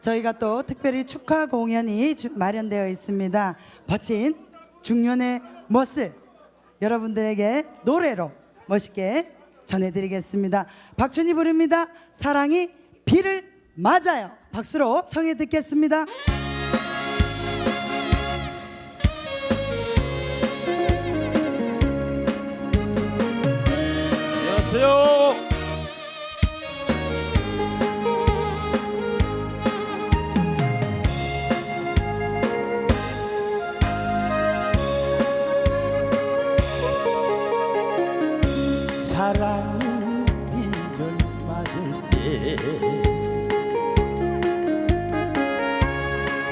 저희가 또 특별히 축하 공연이 주- 마련되어 있습니다. 멋진 중년의 멋을 여러분들에게 노래로 멋있게 전해드리겠습니다. 박춘희 부릅니다. 사랑이 비를 맞아요. 박수로 청해 듣겠습니다.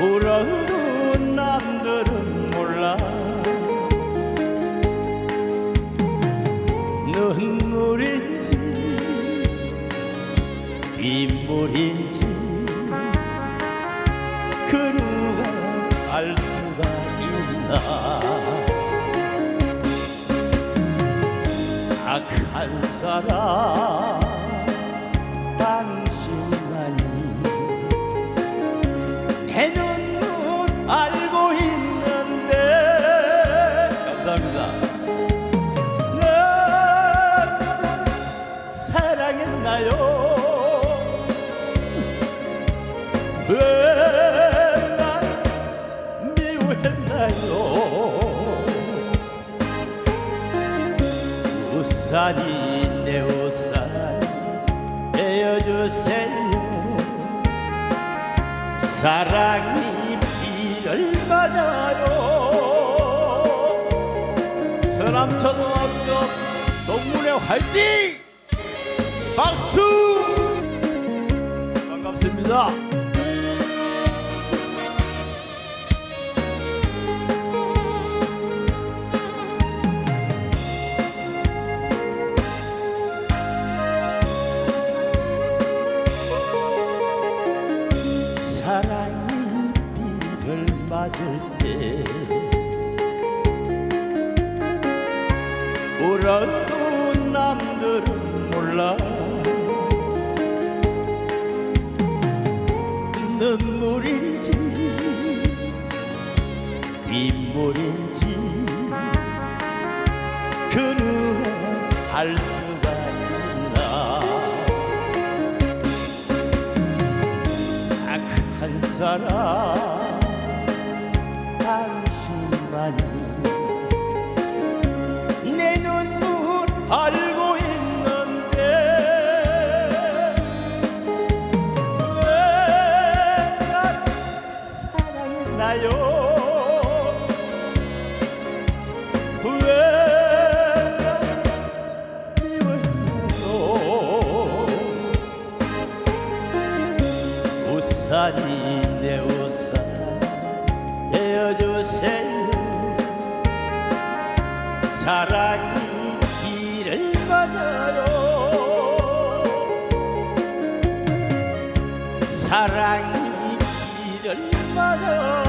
울어도 남들은 몰라 눈물인지 빗물인지 그 누가 알 수가 있나? 악한 사람 왜날 미워했나요 우산이 내 우산 되어주세요. 사랑이 비를 맞아요. 서남초등학교 동문회 화이팅 박수! 반갑습니다 울어도 남들은 몰라. 눈물인지 빗물인지 그 누가 알 수가 있나. 악한 사람 알고 있는데 왜날 사랑했나요? 우산이 내 우산 되어주세요. 사랑이 사랑이 비를 맞아요